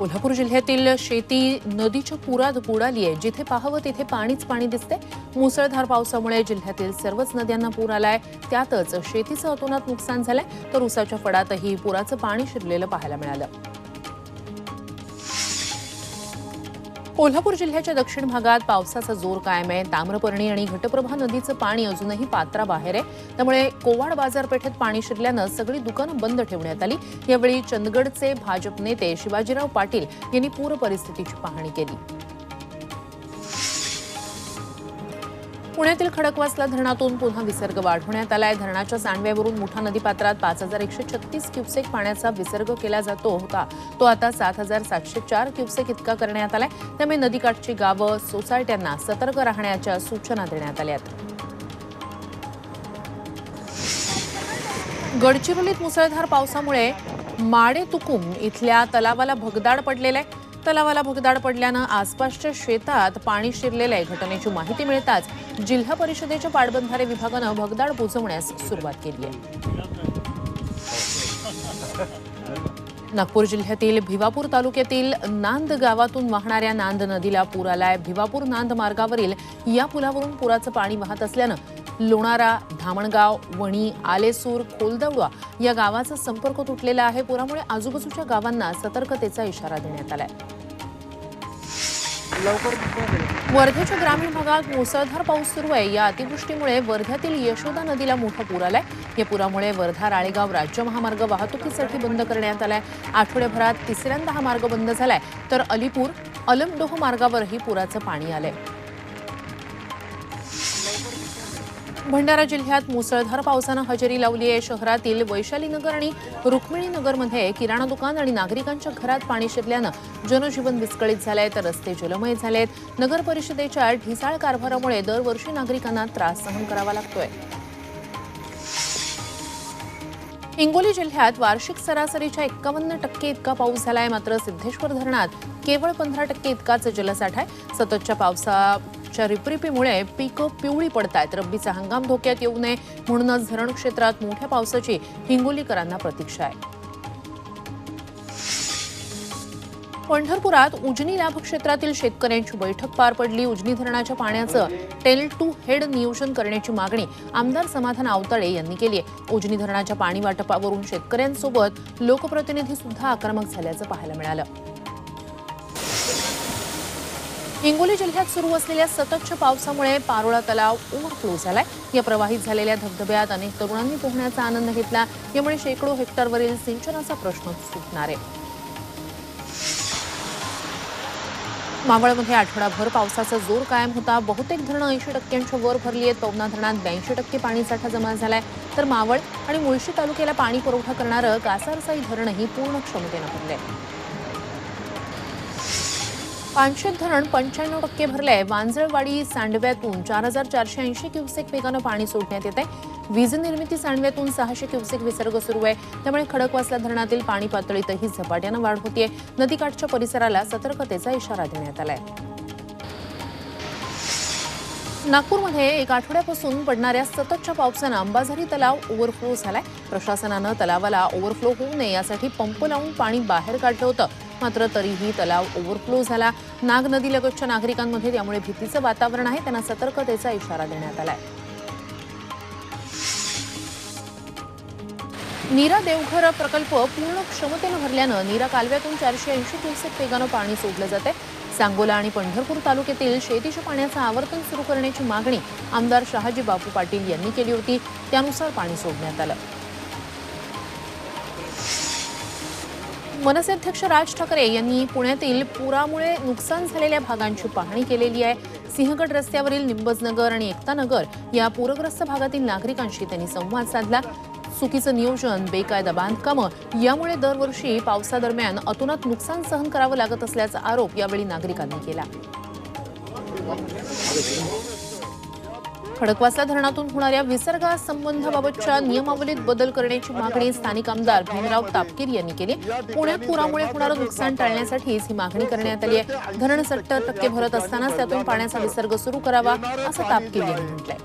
कोल्हापूर जिल्ह्यातील शेती नदीच्या पुरात बुडाली आहे. जिथे पाहावं तिथे पाणीच पाणी दिसते मुसळधार पावसामुळे जिल्ह्यातील सर्वच नद्यांना पूर आलाय. त्यातच शेतीचं अतोनात नुकसान झालंय. तर उसाच्या फडातही पुराचं पाणी शिरलेलं पाहायला मिळालं. कोल्हापूर जिल्ह्याच्या दक्षिण भागात पावसाचा जोर कायम आहे. ताम्रपर्णी आणि घटप्रभा नदीचं पाणी अजूनही पात्राबाहेर आहे. त्यामुळे कोवाड बाजारपेठेत पाणी शिरल्यानं सगळी दुकानं बंद ठेवण्यात आली. यावेळी चंदगडचे भाजप नेते शिवाजीराव पाटील यांनी पूर परिस्थितीची पाहणी केली. पुण्यातील खडकवासला धरणातून पुन्हा विसर्ग वाढवण्यात आलाय. धरणाच्या सांडव्यावरून मुठा नदीपात्रात पाच हजार एकशे छत्तीस क्युसेक पाण्याचा विसर्ग केला जातो होता. तो आता सात हजार सातशे चार क्युसेक इतका करण्यात आलाय. त्यामुळे नदीकाठची गावं सोसायट्यांना सतर्क राहण्याच्या सूचना देण्यात आल्या आहेत. गडचिरोलीत मुसळधार पावसामुळे माडे तुकुम इथल्या तलावाला भगदाड पडलेलं आहे. तलावाला भगदाड पडल्यानं आसपासच्या शेतात पाणी शिरलेलं आहे. घटनेची माहिती मिळताच जिल्हा परिषदेच्या पाटबंधारे विभागानं भगदाड बुजवण्यास सुरुवात केली आहे. नागपूर जिल्ह्यातील भिवापूर तालुक्यातील नांद गावातून वाहणाऱ्या नांद नदीला पूर आलाय. भिवापूर नांद मार्गावरील या पुलावरून पुराचं पाणी वाहत असल्यानं लोणारा धामणगाव वणी आलेसूर खोलदवडा या गावाचा संपर्क तुटलेला आहे. पुरामुळे आजूबाजूच्या गावांना सतर्कतेचा इशारा देण्यात आला आहे लवकर वर्ध्याच्या ग्रामीण भागात मुसळधार पाऊस सुरू आहे. या अतिवृष्टीमुळे वर्ध्यातील यशोदा नदीला मोठा पूर आलाय. या पुरामुळे वर्धा राळेगाव राज्य महामार्ग वाहतुकीसाठी बंद करण्यात आलाय. आठवड्याभरात तिसऱ्यांदा हा मार्ग बंद झालाय. तर अलीपूर अलमडोह मार्गावरही पुराचं पाणी आलंय. भंडारा जिल्ह्यात मुसळधार पावसानं हजेरी लावली आहे. शहरातील वैशालीनगर आणि रुक्मिणीनगरमध्ये किराणा दुकान आणि नागरिकांच्या घरात पाणी शिरल्यानं जनजीवन विस्कळीत झालंय. तर रस्ते जलमय झालेत. नगर परिषदेच्या ढिसाळ कारभारामुळे दरवर्षी नागरिकांना त्रास सहन करावा लागतोय. हिंगोली जिल्ह्यात वार्षिक सरासरीच्या एक्कावन्न टक्के इतका पाऊस झालाय. मात्र सिद्धेश्वर धरणात केवळ पंधरा टक्के इतकाच जलसाठा आहे. सततच्या पावसा पावसाच्या रिपरिपीमुळे पिकं पिवळी पडतायत. रब्बीचा हंगाम धोक्यात येऊ नये म्हणूनच धरण क्षेत्रात मोठ्या पावसाची हिंगोलीकरांना प्रतीक्षा आहे. पंढरपुरात उजनी लाभ क्षेत्रातील शेतकऱ्यांची बैठक पार पडली. उजनी धरणाच्या पाण्याचं टेल टू हेड नियोजन करण्याची मागणी आमदार समाधान आवताळे यांनी केली आहे. उजनी धरणाच्या पाणी वाटपावरून शेतकऱ्यांसोबत लोकप्रतिनिधी सुद्धा आक्रमक झाल्याचं पाहायला मिळालं. हिंगोली जिल्ह्यात सुरू असलेल्या सततच्या पावसामुळे पारोळा तलाव ओव्हरफ्लो झालाय. या प्रवाहित झालेल्या धबधब्यात अनेक तरुणांनी पोहण्याचा आनंद घेतला. यामुळे शेकडो हेक्टरवरील सिंचनाचा प्रश्न सुटणार आहे. मावळमध्ये आठवडाभर पावसाचा जोर कायम होता. बहुतेक धरणं ऐंशी टक्क्यांच्या वर भरली आहेत. पवना धरणात ब्याऐंशी टक्के पाणीसाठा जमा झालाय. तर मावळ आणि मुळशी तालुक्याला पाणी पुरवठा करणारं कासारसाई धरणही पूर्ण क्षमतेनं भरलंय. पानशेत धरण पंच्याण्णव टक्के भरलंय वांजळवाडी सांडव्यातून चार हजार चारशे ऐंशी क्युसेक वेगानं पाणी सोडण्यात येत आहे. वीज निर्मिती सांडव्यातून सहाशे क्युसेक विसर्ग सुरू आहे. त्यामुळे खडकवासला धरणातील पाणी पातळीतही झपाट्यानं वाढ होतीये. नदीकाठच्या परिसराला सतर्कतेचा इशारा देण्यात आलाय. नागपूरमध्ये एक आठवड्यापासून पडणाऱ्या सततच्या पावसानं अंबाझरी तलाव ओव्हरफ्लो झालाय. प्रशासनानं तलावाला ओव्हरफ्लो होऊ नये यासाठी पंप लावून पाणी बाहेर काढलं होतं. मात्र तरीही तलाव ओव्हरफ्लो झाला. नाग नदीलगतच्या नागरिकांमध्ये त्यामुळे भीतीचं वातावरण आहे. त्यांना सतर्कतेचा इशारा देण्यात आलाय. नीरा देवघर प्रकल्प पूर्ण क्षमतेनं भरल्यानं नीरा कालव्यातून चारशे ऐंशी क्युसेक वेगानं पाणी सोडलं जाते सांगोला आणि पंढरपूर तालुक्यातील शेतीच्या पाण्याचं आवर्तन सुरू करण्याची मागणी आमदार शहाजी बापू पाटील यांनी केली होती. त्यानुसार पाणी सोडण्यात आलं. मनसे अध्यक्ष राज ठाकरे यांनी पुण्यातील पुरामुळे नुकसान झालेल्या भागांची पाहणी केलेली आहे. सिंहगड रस्त्यावरील निंबजनगर आणि एकतानगर या पूरग्रस्त भागातील नागरिकांशी त्यांनी संवाद साधला. चुकीचं नियोजन बेकायदा बांधकामं यामुळे दरवर्षी पावसादरम्यान अतोनात नुकसान सहन करावं लागत असल्याचा आरोप यावेळी नागरिकांनी केला. खडकवासला धरणातून होणाऱ्या विसर्गासंबंधाबाबतच्या नियमावलीत बदल करण्याची मागणी स्थानिक आमदार भीमराव तापकीर यांनी केली. पुण्यात पुरामुळे होणारं नुकसान टाळण्यासाठीच ही मागणी करण्यात आली आहे. धरण सत्तर टक्के भरत असतानाच त्यातून पाण्याचा विसर्ग सुरू करावा असं तापकीर यांनी म्हटलंय.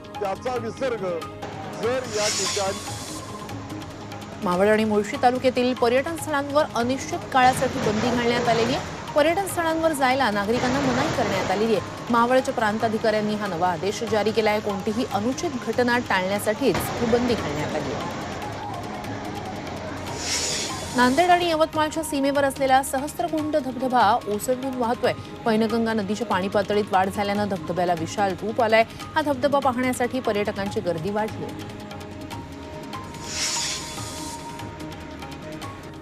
मावळ आणि मुळशी तालुक्यातील पर्यटन स्थळांवर अनिश्चित काळासाठी बंदी घालण्यात आलेली आहे. पर्यटन स्थळांवर जायला नागरिकांना मनाई करण्यात आलेली आहे. मावळच्या प्रांताधिकाऱ्यांनी हा नवा आदेश जारी केला आहे कोणतीही अनुचित घटना टाळण्यासाठीच ही बंदी घालण्यात आली आहे. नांदेड आणि यवतमाळच्या सीमेवर असलेला सहस्त्रकुंड धबधबा ओसंडून वाहतोय. पैनगंगा नदीच्या पाणी पातळीत वाढ झाल्यानं धबधब्याला विशाल रूप आलाय. हा धबधबा पाहण्यासाठी पर्यटकांची गर्दी वाढली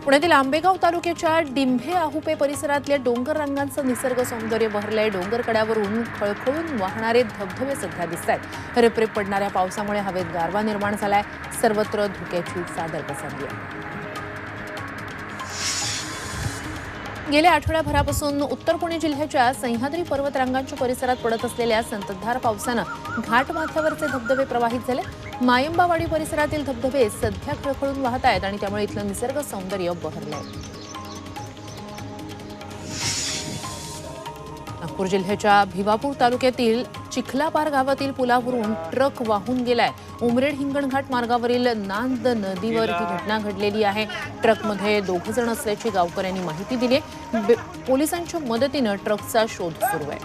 पुण्यातील आंबेगाव तालुक्याच्या डिंभे आहुपे परिसरातल्या डोंगर रंगांचं निसर्ग सौंदर्य बहरलंय. डोंगर कड्यावरून खळखळून वाहणारे धबधबे सध्या दिसत आहेत रेपरेप पडणाऱ्या पावसामुळे हवेत गारवा निर्माण झालाय. सर्वत्र धुक्याची चादर पसरली आहे. गेल्या आठवड्याभरापासून उत्तर पुणे जिल्ह्याच्या सह्याद्री पर्वतरांगांच्या परिसरात पडत असलेल्या संततधार पावसानं घाटमाथ्यावरचे धबधबे प्रवाहित झाले. मायंबावाडी परिसरातील धबधबे सध्या खळखळून वाहत आहेत आणि त्यामुळे इथलं निसर्ग सौंदर्य बहरलं आहे नागपूर जिल्ह्याच्या भिवापूर तालुक्यातील चिखलापार गावातील पुलावरून ट्रक वाहून गेलाय. उमरेड हिंगणघाट मार्गावरील नांद नदीवर ही घटना घडलेली आहे. ट्रकमध्ये दोघ जण असल्याची गावकऱ्यांनी माहिती दिली पोलिसांच्या मदतीनं ट्रकचा शोध सुरू आहे.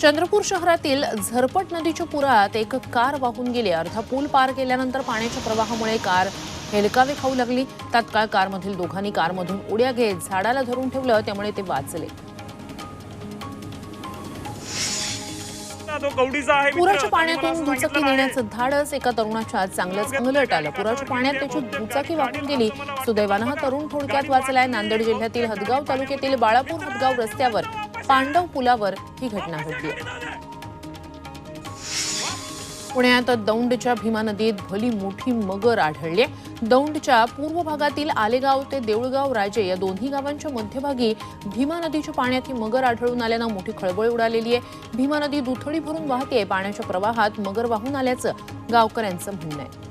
चंद्रपूर शहरातील झरपट नदीच्या पुरात एक कार वाहून गेली. अर्धा पूल पार केल्यानंतर पाण्याच्या प्रवाहामुळे कार हेलकावे खाऊ लागली. तात्काळ कारमधील दोघांनी कारमधून उड्या घेत झाडाला धरून ठेवलं त्यामुळे ते वाचले. पुराच्या पाण्यातून दुचाकी. नेण्याचं धाडस एका तरुणाच्या चांगलंच अंगलट आलं. पुराच्या पाण्यात त्याची दुचाकी वाहून गेली. सुदैवानं हा तरुण थोडक्यात वाचलाय. नांदेड जिल्ह्यातील हदगाव तालुक्यातील बाळापूर हदगाव रस्त्यावर पांडव पुलावर ही घटना घडली. पुण्यात दौंडच्या भीमा नदीत भली मोठी मगर आढळली. दौंडच्या पूर्व भागातील आलेगाव ते देऊळगाव राजे या दोन्ही गावांच्या मध्यभागी भीमा नदीच्या पाण्यात ही मगर आढळून आल्यानं मोठी खळबळ उडालेली आहे. भीमा नदी दुथडी भरून वाहते पाण्याच्या प्रवाहात मगर वाहून आल्याचं गावकऱ्यांचं म्हणणं आहे.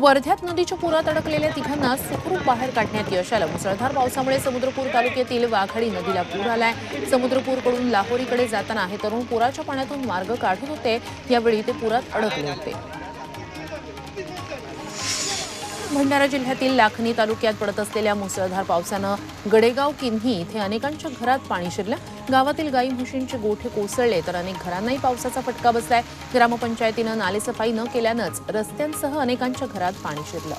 वर्ध्यात नदीच्या पुरात अडकलेल्या तिघांना सुखरूप बाहेर काढण्यात यश आलं. मुसळधार पावसामुळे समुद्रपूर तालुक्यातील वाघाडी नदीला पूर आलाय. समुद्रपूरकडून लाहोरीकडे जाताना हे तरुण पुराच्या पाण्यातून मार्ग काढत होते. यावेळी ते पुरात अडकले होते. भंडारा जिल्ह्यातील लाखनी तालुक्यात पडत असलेल्या मुसळधार पावसानं गडेगाव किन्ही इथे अनेकांच्या घरात पाणी शिरलं. गावातील गाई म्हशींचे गोठे कोसळले तर अनेक घरांनाही पावसाचा फटका बसलाय. ग्रामपंचायतीनं नालेसफाई न केल्यानंच रस्त्यांसह अनेकांच्या घरात पाणी शिरलं.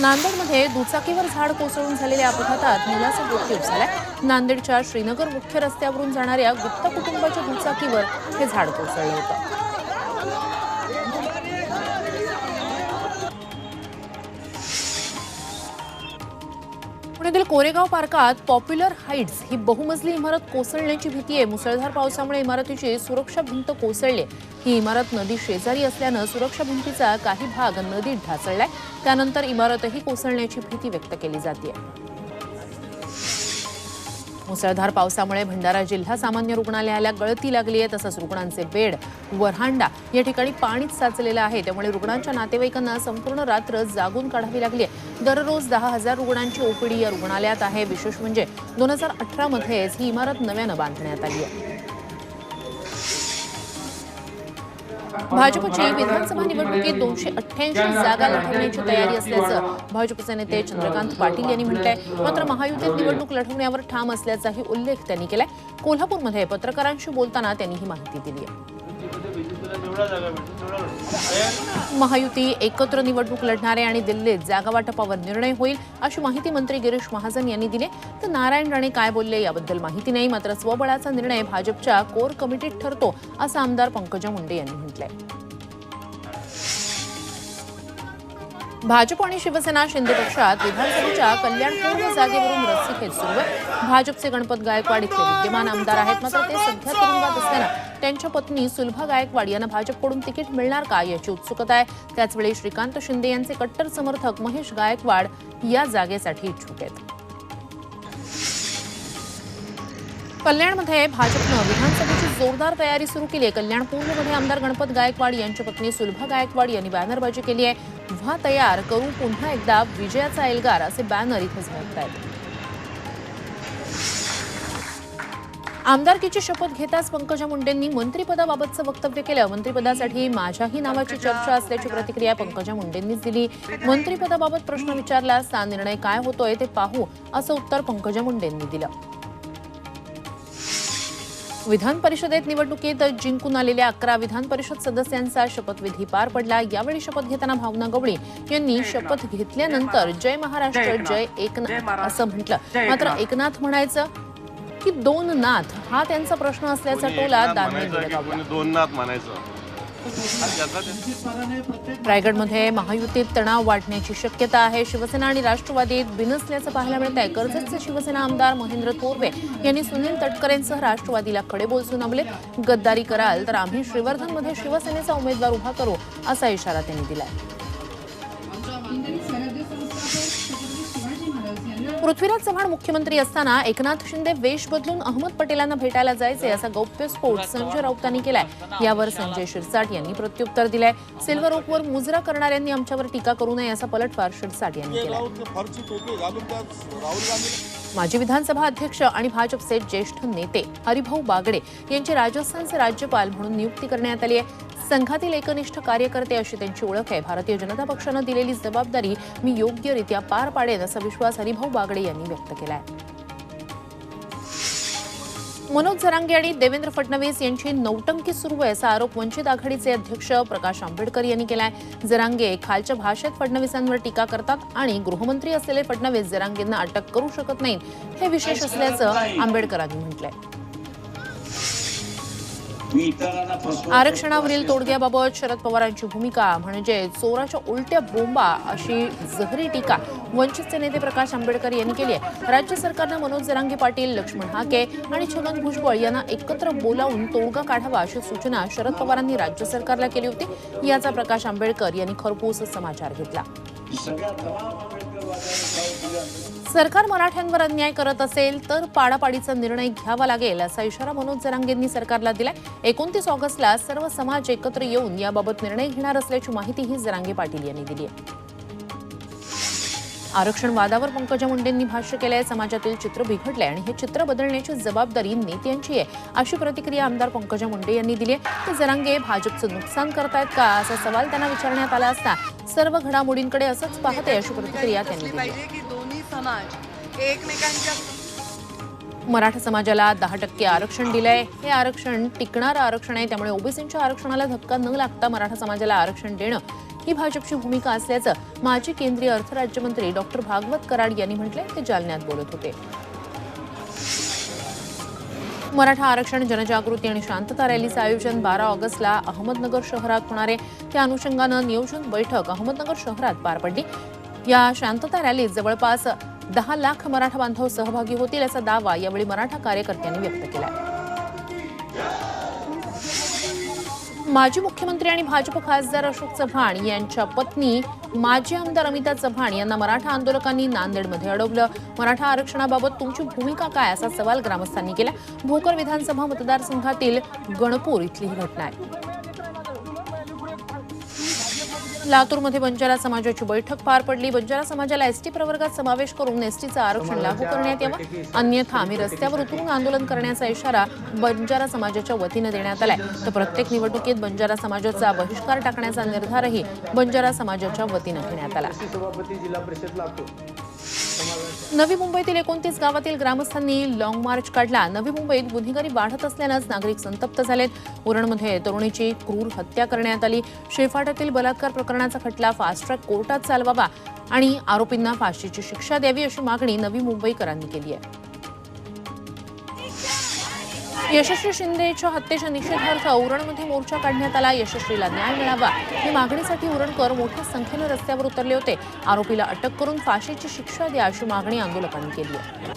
नांदेडमध्ये दुचाकीवर झाड कोसळून झालेल्या अपघातात मुलाचा मृत्यू झालाय. नांदेडच्या श्रीनगर मुख्य रस्त्यावरून जाणाऱ्या गुप्ता कुटुंबाच्या दुचाकीवर हे झाड कोसळलं होतं. पुण्यातील कोरेगाव पार्कात पॉप्युलर हाईट्स ही बहुमजली इमारत कोसळण्याची भीती आहे. मुसळधार पावसामुळे इमारतीची सुरक्षा भिंत कोसळली ही इमारत नदी शेजारी असल्यानं सुरक्षा भिंतीचा काही भाग नदीत ढासळलाय. त्यानंतर इमारतही कोसळण्याची भीती व्यक्त केली जाते मुसळधार पावसामुळे भंडारा जिल्हा सामान्य रुग्णालयाला गळती लागली आहे तसंच रुग्णांचे बेड वरहांडा या ठिकाणी पाणीच साचलेलं आहे. त्यामुळे रुग्णांच्या नातेवाईकांना संपूर्ण रात्र जागून काढावी लागली आहे. दररोज दहा हजार रुग्णांची ओपीडी या रुग्णालयात आहे. विशेष म्हणजे दोन हजार अठरामध्येच ही इमारत नव्यानं बांधण्यात आली आहे. भाजपची विधानसभा निवडणुकीत दोनशे अठ्ठ्याऐंशी जागा लढवण्याची तयारी असल्याचं भाजपचे नेते चंद्रकांत पाटील यांनी म्हटलंय. मात्र महायुतीत निवडणूक लढवण्यावर ठाम असल्याचाही उल्लेख त्यांनी केलाय. कोल्हापूरमध्ये पत्रकारांशी बोलताना त्यांनी ही माहिती दिली आहे. महायुती एकत्र निवडणूक लढणारे आणि दिल्लीत जागा वाटपावर निर्णय होईल अशी माहिती मंत्री गिरीश महाजन यांनी दिली. तर नारायण राणे काय बोलले याबद्दल माहिती नाही मात्र स्वबळाचा निर्णय भाजपच्या कोर कमिटीत ठरतो असं आमदार पंकजा मुंडे यांनी म्हटलंय. भाजप आणि शिवसेना शिंदे पक्षात विधानसभेच्या कल्याणपूर्व जागेवरून रस्सीखेच सुरू आहे. भाजपचे गणपत गायकवाड इथले विद्यमान आमदार आहेत मात्र ते सध्या तुरुंगात असताना त्यांच्या पत्नी सुलभा गायकवाड यांना भाजपकडून तिकीट मिळणार का याची उत्सुकता आहे. त्याचवेळी श्रीकांत शिंदे यांचे कट्टर समर्थक महेश गायकवाड या जागेसाठी इच्छुक आहेत. कल्याणमध्ये भाजपनं विधानसभेची जोरदार तयारी सुरू केली आहे. कल्याण पूर्वमध्ये आमदार गणपत गायकवाड यांच्या पत्नी सुलभा गायकवाड यांनी बॅनरबाजी केली आहे. व्हा तयार करू पुन्हा एकदा विजयाचा एल्गार असे बॅनर इथे झळकत आहेत आमदारकीची शपथ घेताच पंकजा मुंडेंनी मंत्रिपदाबाबतचं वक्तव्य केलं. मंत्रिपदासाठी माझ्याही नावाची चर्चा असल्याची प्रतिक्रिया पंकजा मुंडेंनीच दिली. मंत्रिपदाबाबत प्रश्न विचारला असता निर्णय काय होतोय ते पाहू असं उत्तर पंकजा मुंडेंनी दिलं. विधान परिषदेत निवडणुकीत जिंकून आलेल्या अकरा विधान परिषद सदस्यांचा शपथविधी पार पडला. यावेळी शपथ घेताना भावना गवळी यांनी शपथ घेतल्यानंतर जय महाराष्ट्र जय एकनाथ. असं म्हटलं. मात्र एकनाथ म्हणायचं की दोन नाथ? हा त्यांचा प्रश्न असल्याचा टोला दानवे दोन नाथ म्हणायचं? रायगडमध्ये महायुतीत तणाव वाढण्याची शक्यता आहे. शिवसेना आणि राष्ट्रवादीत बिनसल्याचं पाहायला मिळत आहे कर्जतचे शिवसेना आमदार महेंद्र थोरवे यांनी सुनील तटकरेंसह राष्ट्रवादीला खडे बोल सुनावले गद्दारी कराल तर आम्ही श्रीवर्धनमध्ये शिवसेनेचा उमेदवार उभा करू असा इशारा त्यांनी दिलाय. पृथ्वीराज चव्हाण मुख्यमंत्री असताना एकनाथ शिंदे वेश बदलून अहमद पटेलांना भेटायला जायचे असा गौप्यस्फोट संजय राऊतांनी केलाय. यावर संजय शिरसाट यांनी प्रत्युत्तर दिलंय. सिल्वर ओकवर मुजरा करणाऱ्यांनी आमच्यावर टीका करू नये असा पलटवार शिरसाट यांनी केलाय. माजी विधानसभा अध्यक्ष आणि भाजपचे ज्येष्ठ नेते हरिभाऊ बागडे यांची राजस्थानचे राज्यपाल म्हणून नियुक्ती करण्यात आली आहे. संघातील एकनिष्ठ कार्यकर्ते अशी त्यांची ओळख आहे. भारतीय जनता पक्षानं दिलेली जबाबदारी मी योग्यरित्या पार पाडेन असा विश्वास हरिभाऊ बागडे यांनी व्यक्त केला आहे मनोज झरांगे आणि देवेंद्र फडणवीस यांची नौटंकी सुरू आहे असा आरोप वंचित आघाडीचे अध्यक्ष प्रकाश आंबेडकर यांनी केलाय. जरांगे खालच्या भाषेत फडणवीसांवर टीका करतात आणि गृहमंत्री असलेले फडणवीस जरांगेंना अटक करू शकत नाहीत हे विशेष असल्याचं आंबेडकरांनी म्हटलंय. आरक्षणावरील तोडग्याबाबत शरद पवारांची भूमिका म्हणजे चोराच्या उलट्या बोंबा अशी जहरी टीका वंचितचे नेते प्रकाश आंबेडकर यांनी केली आहे. राज्य सरकारनं मनोज जरांगे पाटील लक्ष्मण हाके आणि छगन भुजबळ यांना एकत्र बोलावून तोडगा काढावा अशी सूचना शरद पवारांनी राज्य सरकारला केली होती. याचा प्रकाश आंबेडकर यांनी खरपूस समाचार घेतला. सरकार मराठ्यांवर अन्याय करत असेल तर पाडापाडीचा निर्णय घ्यावा लागेल असा इशारा मनोज जरांगेंनी सरकारला दिलाय. एकोणतीस ऑगस्टला सर्व समाज एकत्र येऊन याबाबत निर्णय घेणार असल्याची माहितीही जरांगे पाटील यांनी दिली आहे. आरक्षण वादावर पंकजा मुंडेंनी भाष्य केलंय समाजातील चित्र बिघडलंय आणि हे चित्र बदलण्याची जबाबदारी नेत्यांची आहे अशी प्रतिक्रिया आमदार पंकजा मुंडे यांनी दिली आहे. ते जरांगे भाजपचं नुकसान करतायत का असा सवाल त्यांना विचारण्यात आला असता सर्व घडामोडींकडे असंच पाहते अशी प्रतिक्रिया त्यांनी दिली समाज. एकमेकांच्या मराठा समाजाला दहा टक्के आरक्षण दिलंय. हे आरक्षण टिकणारं आरक्षण आहे. त्यामुळे ओबीसींच्या आरक्षणाला धक्का न लागता मराठा समाजाला आरक्षण देणं ही भाजपची भूमिका असल्याचं माजी केंद्रीय अर्थराज्यमंत्री डॉक्टर भागवत कराड यांनी म्हटलंय. ते जालन्यात बोलत होते. मराठा आरक्षण जनजागृती आणि शांतता रॅलीचं आयोजन बारा ऑगस्टला अहमदनगर शहरात होणार आहे. त्या अनुषंगानं नियोजन बैठक अहमदनगर शहरात पार पडली. या शांतता रॅलीत जवळपास दहा लाख मराठा बांधव सहभागी होतील असा दावा यावेळी मराठा कार्यकर्त्यांनी व्यक्त केला माजी मुख्यमंत्री आणि भाजप खासदार अशोक चव्हाण यांच्या पत्नी माजी आमदार अमिता चव्हाण यांना मराठा आंदोलकांनी नांदेडमध्ये अडवलं. मराठा आरक्षणाबाबत तुमची भूमिका काय असा सवाल ग्रामस्थांनी केला. भोकर विधानसभा मतदारसंघातील गणपूर इथली ही घटना आहे. लातूरमध्ये बंजारा समाजाची बैठक पार पडली. बंजारा समाजाला एसटी प्रवर्गात समावेश करून एसटीचं आरक्षण लागू करण्यात यावं. अन्यथा आम्ही रस्त्यावर उतरून आंदोलन करण्याचा इशारा बंजारा समाजाच्या वतीनं देण्यात आलाय. तर प्रत्येक निवडणुकीत बंजारा समाजाचा बहिष्कार टाकण्याचा निर्धारही बंजारा समाजाच्या वतीनं घेण्यात आला. नवी मुंबईतील एकोणतीस गावातील ग्रामस्थांनी लाँग मार्च काढला. नवी मुंबईत गुन्हेगारी वाढत असल्यानंच नागरिक संतप्त झालेत. उरणमध्ये तरुणीची क्रूर हत्या करण्यात आली. शेफाटातील बलात्कार प्रकरणाचा खटला फास्ट ट्रॅक कोर्टात चालवावा आणि आरोपींना फाशीची शिक्षा द्यावी अशी मागणी नवी मुंबईकरांनी केली आहे. यशस्वी शिंदेच्या हत्येच्या निषेधार्थ उरणमध्ये मोर्चा काढण्यात आला. यशस्वीला न्याय मिळावा ही मागणीसाठी उरणकर मोठ्या संख्येनं रस्त्यावर उतरले होते. आरोपीला अटक करून फाशीची शिक्षा द्या अशी मागणी आंदोलकांनी केली आहे.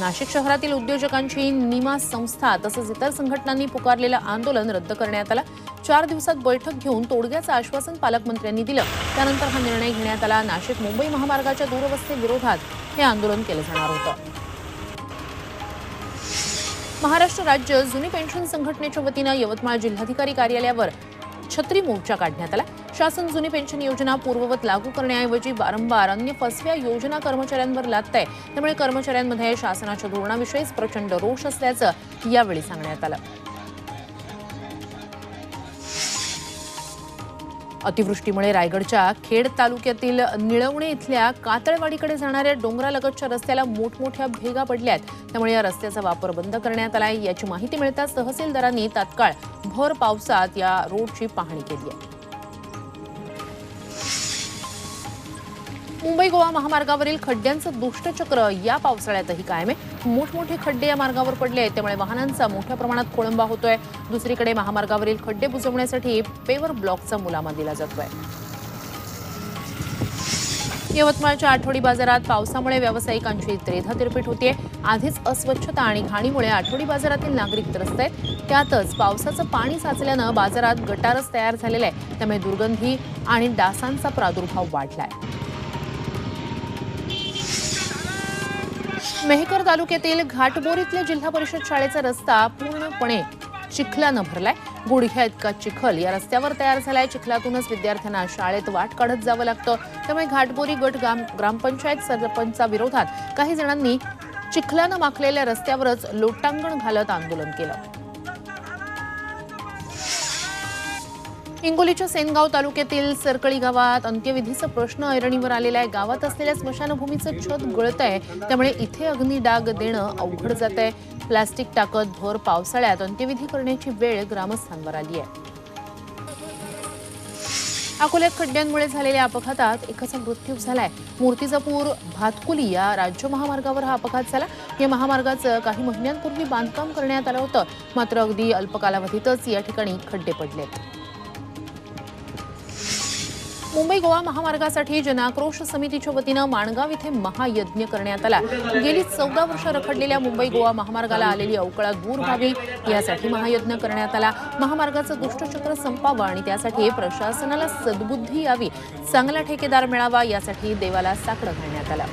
नाशिक शहरातील उद्योजकांची निमा संस्था तसंच इतर संघटनांनी पुकारलेलं आंदोलन रद्द करण्यात आला. चार दिवसात बैठक घेऊन तोडग्याचं आश्वासन पालकमंत्र्यांनी दिलं. त्यानंतर हा निर्णय घेण्यात आला. नाशिक मुंबई महामार्गाच्या दूरवस्थेविरोधात हे आंदोलन केलं जाणार होतं. महाराष्ट्र राज्य जुनी पेन्शन संघटनेच्या वतीनं यवतमाळ जिल्हाधिकारी कार्यालयावर छत्री मोर्चा काढण्यात आला. शासन जुनी पेन्शन योजना पूर्ववत लागू करण्याऐवजी वारंवार अन्य फसव्या योजना कर्मचाऱ्यांवर लादत आहे त्यामुळे कर्मचाऱ्यांमध्ये शासनाच्या धोरणाविषयीच प्रचंड रोष असल्याचं यावेळी सांगण्यात आलं. अतिवृष्टीमुळे रायगडच्या खेड तालुक्यातील निळवणे इथल्या कातळवाडीकडे जाणाऱ्या डोंगरालगतच्या रस्त्याला मोठमोठ्या भेगा पडल्या आहेत त्यामुळे या रस्त्याचा वापर बंद करण्यात आला आहे याची माहिती मिळताच तहसीलदारांनी तात्काळ भर पावसात या रोडची पाहणी केली आहे. मुंबई गोवा महामार्गावरील खड्ड्यांचं दुष्टचक्र या पावसाळ्यातही कायम आहे. मोठमोठे खड्डे या मार्गावर पडले आहेत. त्यामुळे वाहनांचा मोठ्या प्रमाणात खोळंबा होतोय. दुसरीकडे महामार्गावरील खड्डे बुजवण्यासाठी पेवर ब्लॉकचा मुलामा दिला जातोय. यवतमाळच्या आठवडी बाजारात पावसामुळे व्यावसायिकांची त्रेधातिरपीट होतीये. आधीच अस्वच्छता आणि घाणीमुळे आठवडी बाजारातील नागरिक त्रस्त आहेत. त्यातच पावसाचं पाणी साचल्यानं बाजारात गटारच तयार झालेला आहे. त्यामुळे दुर्गंधी आणि डासांचा प्रादुर्भाव वाढलाय. मेहकर तालुक्यातील घाटबोरीतल्या जिल्हा परिषद शाळेचा रस्ता पूर्णपणे चिखलानं भरलाय. गुडघ्या इतका चिखल. या रस्त्यावर तयार झालाय. चिखलातूनच विद्यार्थ्यांना शाळेत वाट काढत जावं लागतं. त्यामुळे घाटबोरी गट ग्राम ग्रामपंचायत सरपंचा विरोधात काही जणांनी चिखलानं माखलेल्या रस्त्यावरच लोटांगण घालत आंदोलन केलं. हिंगोलीच्या सेनगाव तालुक्यातील सरकळी गावात अंत्यविधीचा प्रश्न ऐरणीवर आलेला आहे. गावात असलेल्या स्मशानभूमीचं छत गळत आहे. त्यामुळे इथे अग्निडाग देणं अवघड जात आहे. प्लास्टिक टाकत भर पावसाळ्यात अंत्यविधी करण्याची वेळ ग्रामस्थांवर आली आहे. अकोल्यात खड्ड्यांमुळे झालेल्या अपघातात एकाचा मृत्यू झालाय. मूर्तिजापूर भातकुली या राज्य महामार्गावर हा अपघात झाला. या महामार्गाचं काही महिन्यांपूर्वी बांधकाम करण्यात आलं होतं. मात्र अगदी अल्प कालावधीतच या ठिकाणी खड्डे पडलेत मुंबई गोवा महामार्गासाठी जनाक्रोश समितीच्या वतीनं माणगाव इथे महायज्ञ करण्यात आला. गेली चौदा वर्ष रखडलेल्या मुंबई गोवा महामार्गाला आलेली अवकळा दूर व्हावी यासाठी महायज्ञ करण्यात आला. महामार्गाचं दुष्टचक्र संपावं आणि त्यासाठी प्रशासनाला सद्बुद्धी यावी चांगला ठेकेदार मिळावा यासाठी देवाला साकडं घालण्यात आलं.